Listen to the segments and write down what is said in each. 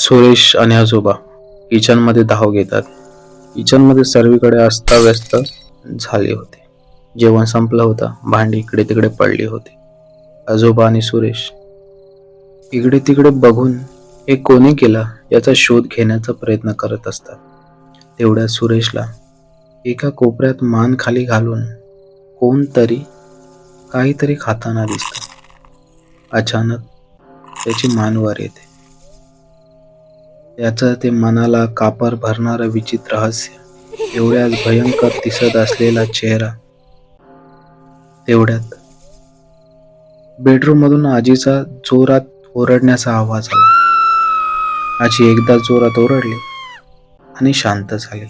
सुरेश आणि आजोबा किचनमध्ये धाव घेतात. किचनमध्ये सर्वीकडे अस्ताव्यस्त झाले होते. जेवण संपलं होतं. भांडी इकडे तिकडे पडली होती. आजोबा आणि सुरेश इकडे तिकडे बघून हे कोणी केलं याचा शोध घेण्याचा प्रयत्न करत असतात. तेवढ्या सुरेशला एका कोपऱ्यात मान खाली घालून कोणतरी काहीतरी खाताना दिसतं. अचानक त्याची मान वर येते. याचं ते मनाला कापर भरणारं विचित्र हास्य एवढ्याच भयंकर दिसत असलेला चेहरा. तेवढ्यात बेडरूम मधून आजीचा जोरात ओरडण्याचा आवाज आला. आजी एकदा जोरात ओरडली आणि शांत झाली.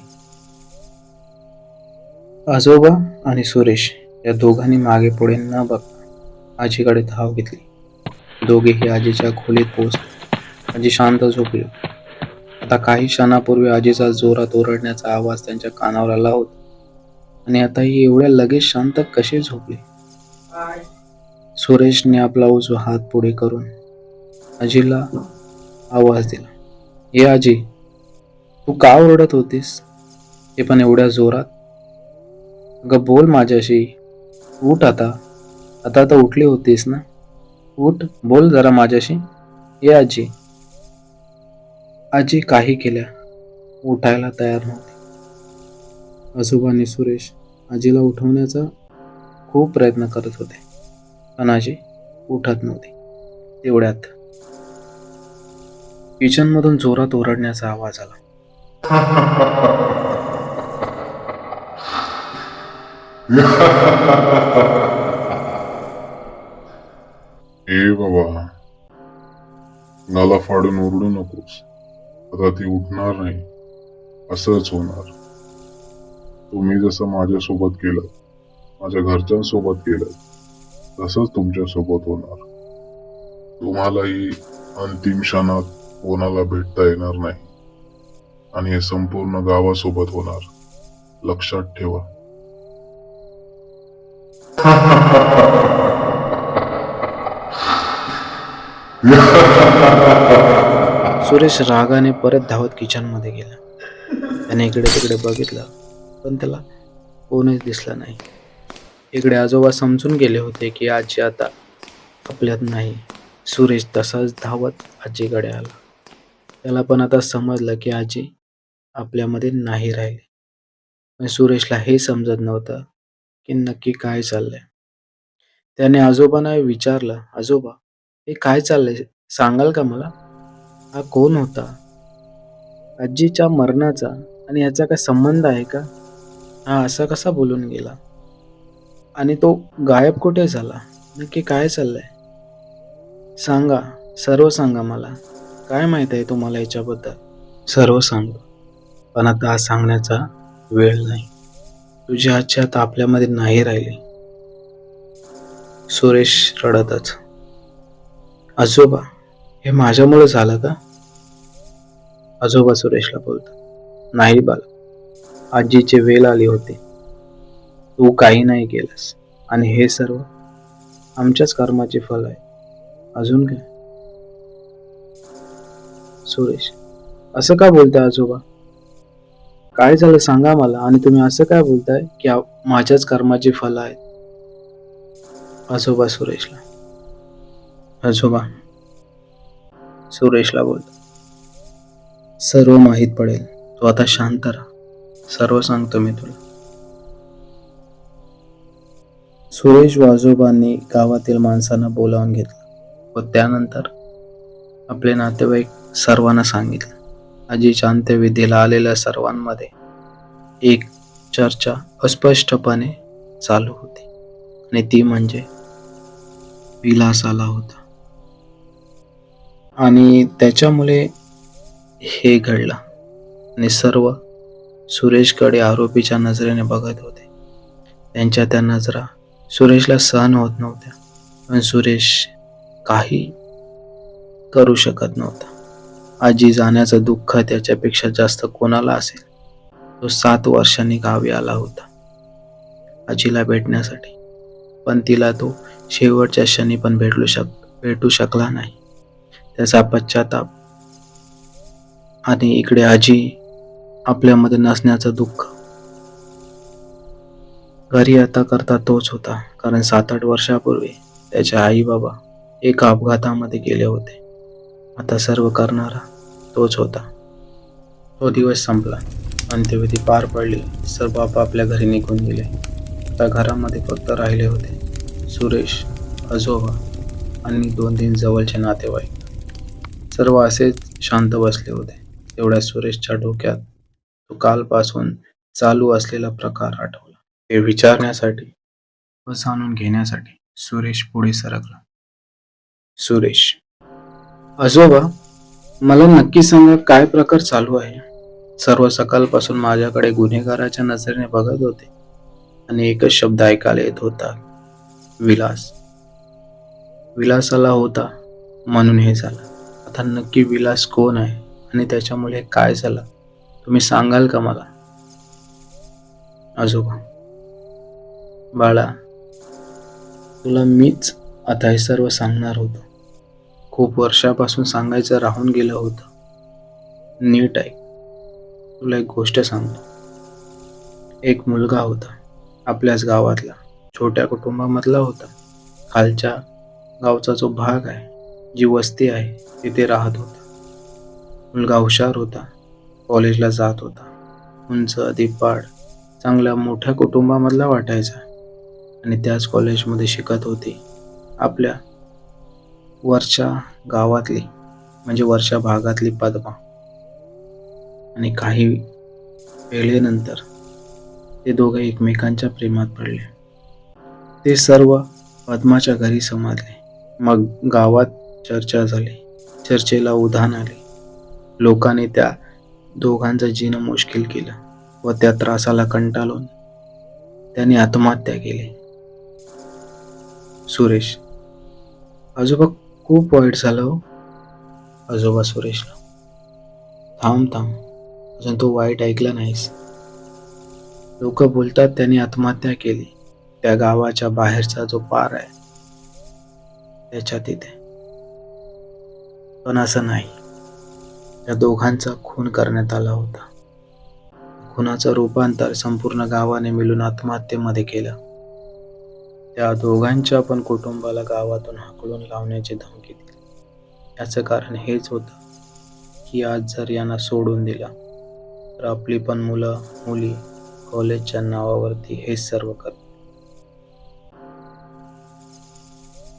आजोबा आणि सुरेश या दोघांनी मागे पुढे न बघता आजीकडे धाव घेतली. दोघेही आजीच्या खोलीत पोहोचले. आजी शांत झोपली. आता काही क्षणापूर्वी आजीचा जोरात ओरडण्याचा आवाज त्यांच्या कानावर आला होता. आणि आता ही एवढ्या लगेच शांत कशी झोपली? सुरेशने आपला उजवा हात पुढे करून आजीला आवाज दिला. ये आजी तू का ओरडत होतीस? ते पण एवढ्या जोरात? अगं बोल माझ्याशी. उठ आता. आता तर उठली होतीस ना? उठ बोल जरा माझ्याशी. ये आजी आजी काही केल्या. उठायला तयार नव्हती. आजोबांनी सुरेश आजीला उठवण्याचा खूप प्रयत्न करत होते. पण आजी उठत नव्हती. तेवढ्यात किचनमधून जोरात ओरडण्याचा आवाज आला. ए बाबा नाला फाडून ओरडू नकोस. आता ती उठणार नाही असंच होणार. तुम्ही जसं माझ्यासोबत केलं माझ्या घरच्यांसोबत केलं तसंच तुमच्यासोबत होणार. तुम्हालाही अंतिम क्षणात कोणाला भेटता येणार नाही. आणि हे संपूर्ण गावासोबत होणार. लक्षात ठेवा. सुरेश रागाने परत धावत किचनमध्ये गेला. त्याने इकडे तिकडे बघितलं पण त्याला कोणीच दिसला नाही. इकडे आजोबा समजून गेले होते की आजी आता आपल्यात नाही. सुरेश तसाच धावत आजीकडे आला. त्याला पण आता समजलं की आजी आपल्यामध्ये नाही राहिली. पण सुरेशला हे समजत नव्हतं की नक्की काय चाललंय. त्याने आजोबांना विचारलं आजोबा हे काय चाललंय? सांगाल का मला? हा कोण होता? आजीच्या मरणाचा आणि याचा काय संबंध आहे का? हा असा कसा बोलून गेला? आणि तो गायब कुठे झाला? नक्की काय चाललंय? सांगा सर्व सांगा मला. काय माहीत आहे तुम्हाला याच्याबद्दल? सर्व सांग पण आता सांगण्याचा वेळ नाही. तुझी आजी आता आपल्यामध्ये नाही राहिली. सुरेश रडतच. आजोबा हे माझ्यामुळे झालं का? आजोबा सुरेशला बोलतात. नाही बाल आजीचे वेल आली होते. तू काही नाही केलंस. आणि हे सर्व आमच्याच कर्माचे फल आहे. अजून काय? सुरेश असं का बोलताय आजोबा? काय झालं सांगा मला. आणि तुम्ही असं काय बोलताय की माझ्याच कर्माची फल आहेत? आजोबा सुरेशला. आजोबा सुरेशला बोलतो. सर्व माहीत पडेल. तू आता शांत राहा. सर्व सांगतो मी तुला. सुरेश वाजोबांनी गावातील माणसांना बोलावून घेतलं व त्यानंतर आपले नातेवाईक सर्वांना सांगितलं. आजीच्या अंत्यविधीला आलेल्या सर्वांमध्ये एक चर्चा अस्पष्टपणे चालू होती आणि ती म्हणजे विलास आला होता. आणि त्याच्यामुळे हे घडलं. आणि सर्व सुरेशकडे आरोपीच्या नजरेने बघत होते. त्यांच्या त्या नजरा सुरेशला सहन होत नव्हत्या. पण सुरेश काही करू शकत नव्हता. आजी जाण्याचं दुःख त्याच्यापेक्षा जास्त कोणाला असेल? तो सात वर्षांनी गावी आला होता. आजीला भेटण्यासाठी. पण तिला तो शेवटच्या क्षणी पण भेटू शक भेटू शकला नाही. त्याचा पश्चाताप. आणि इकडे आजी आपल्यामध्ये नसण्याचं दुःख. घरी आता करता तोच होता कारण सात आठ वर्षापूर्वी त्याचे आई बाबा एका अपघातामध्ये गेले होते. आता सर्व करणारा तोच होता. तो दिवस संपला. अंत्यविधी पार पडली. सर्व आपापल्या घरी निघून गेले. आता घरामध्ये फक्त राहिले होते सुरेश आजोबा आणि दोन तीन जवळचे नातेवाईक. सर्व असेच शांत बसले होते. तेवढ्या सुरेशच्या डोक्यात तो कालपासून चालू असलेला प्रकार आठवला. हे विचारण्यासाठी व जाणून घेण्यासाठी सुरेश पुढे सरकला. सुरेश आजोबा मला नक्की सांगा काय प्रकार चालू आहे? सर्व सकाळपासून माझ्याकडे गुन्हेगाराच्या नजरेने बघत होते आणि एकच शब्द ऐकायला येत होता विलास. विलासाला होता म्हणून हे झालं. आता नक्की विलास कोण आहे आणि त्याच्यामुळे काय झालं? तुम्ही सांगाल का मला? आजोबा बाळा तुला मीच आता हे सर्व सांगणार होतो. खूप वर्षापासून सांगायचं राहून गेलं होतं. नीट आहे तुला एक गोष्ट सांगतो. एक मुलगा होता आपल्याच गावातला छोट्या कुटुंबामधला होता. खालच्या गावचा जो भाग आहे जी वस्ती आहे तिथे राहत होता. मुलगा हुशार होता कॉलेजला जात होता. उंच दिपाड चांगल्या मोठ्या कुटुंबामधला वाटायचा. आणि त्याच कॉलेजमध्ये शिकत होती. आपल्या वरच्या गावातली म्हणजे वरच्या भागातली पद्मा. आणि काही वेळेनंतर ते दोघे एकमेकांच्या प्रेमात पडले. ते सर्व पद्माच्या घरी समजले. मग गावात चर्चा झाली. चर्चेला उधाण आले. लोकांनी त्या दोघांचं जीणं मुश्किल केलं व त्या त्रासाला कंटाळून त्यांनी आत्महत्या केली. सुरेश आजोबा खूप वाईट झालं हो. आजोबा सुरेशला. थांब थांब. अजून तू वाईट ऐकलं नाहीस. लोक बोलतात त्यांनी आत्महत्या केली. त्या गावाच्या बाहेरचा जो पार आहे त्याच्या तिथे. पण असं नाही. त्या दोघांचा खून करण्यात आला होता. खुनाचं रूपांतर संपूर्ण गावाने मिळून आत्महत्येमध्ये केलं. त्या दोघांच्या पण कुटुंबाला गावातून हाकलून लावण्याची धमकी दिली. याचं कारण हेच होतं की आज जर यांना सोडून दिला तर आपली पण मुलं मुली कॉलेजच्या नावावरती हे सर्व करतात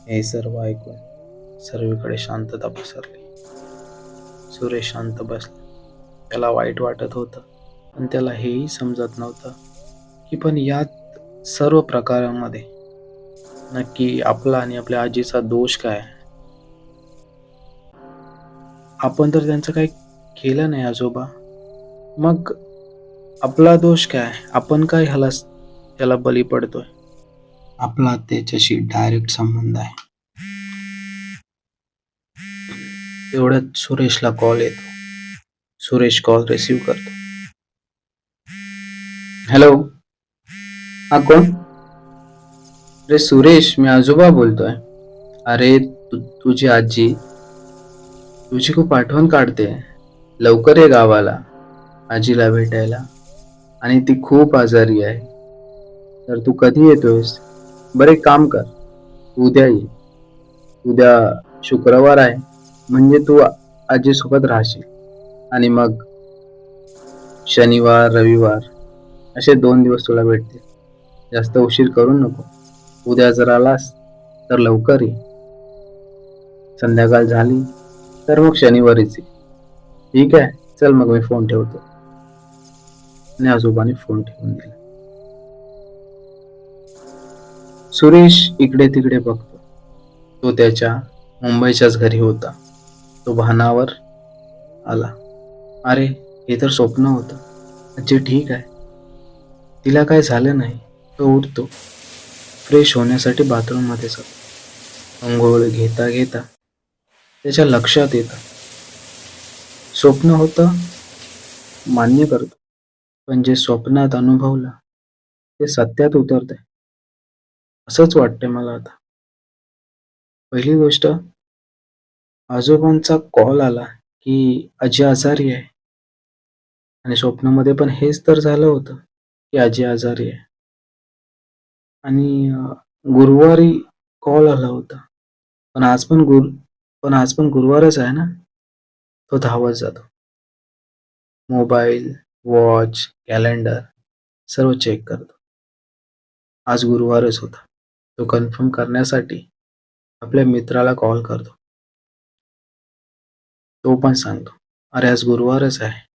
हे सर्व ऐकून सर्वीकडे शांतता पसरली. सुरेश शांत बसला. त्याला वाईट वाटत होतं पण त्याला हेही समजत नव्हतं की पण यात सर्व प्रकारामध्ये नक्की आपला आणि आपल्या आजीचा दोष काय आहे? आपण तर त्यांचं काही केलं नाही आजोबा. मग आपला दोष काय आपण काय ह्याला त्याला बली पडतोय? आपला त्याच्याशी डायरेक्ट संबंध आहे. एवढ्यात सुरेशला कॉल येतो. सुरेश कॉल रिसीव्ह करतो. हॅलो हा कोण? अरे सुरेश मी आजोबा बोलतोय. अरे तु, तुझी आजी तुझी खूप आठवण काढते. लवकर ये गावाला आजीला भेटायला. आणि ती खूप आजारी आहे. तर तू कधी येतोयस? बरे एक काम कर. उद्या ये. उद्या शुक्रवार आहे. म्हणजे तू आजीसोबत राहशील. आणि मग शनिवार रविवार असे दोन दिवस तुला भेटतील. जास्त उशीर करू नको. उद्या जर आलास तर लवकर ये. संध्याकाळ झाली तर मग शनिवारीच ये. ठीक आहे? चल मग मी फोन ठेवतो. आणि आजोबाने फोन ठेवून दिला. सुरेश इकडे तिकडे बघतो. तो त्याच्या मुंबईच्याच घरी होता. तो भानावर आला. अरे हे तर स्वप्न होतं. अच्छा ठीक आहे. तिला काय झालं नाही तो उठतो. फ्रेश होण्यासाठी बाथरूममध्ये जातो. अंघोळ घेता घेता त्याच्या लक्षात येतं. स्वप्न होतं मान्य करतो. पण जे स्वप्नात अनुभवलं ते सत्यात उतरतंय. असंच वाटतंय मला आता. पहिली गोष्ट आजोबांचा कॉल आला की आजी आजारी आहे. आणि स्वप्नामध्ये पण हेच तर झालं होतं की आजी आजारी आहे. आणि गुरुवारी कॉल आला होता. पण आज पण गुरु पण आज पण गुरुवारच आहे ना? तो धावत जातो. मोबाईल वॉच कॅलेंडर सर्व चेक करतो. आज गुरुवारच होता. तो कन्फर्म करण्यासाठी आपल्या मित्राला कॉल करतो. तो पण सांगतो. अरे आज गुरुवारच आहे.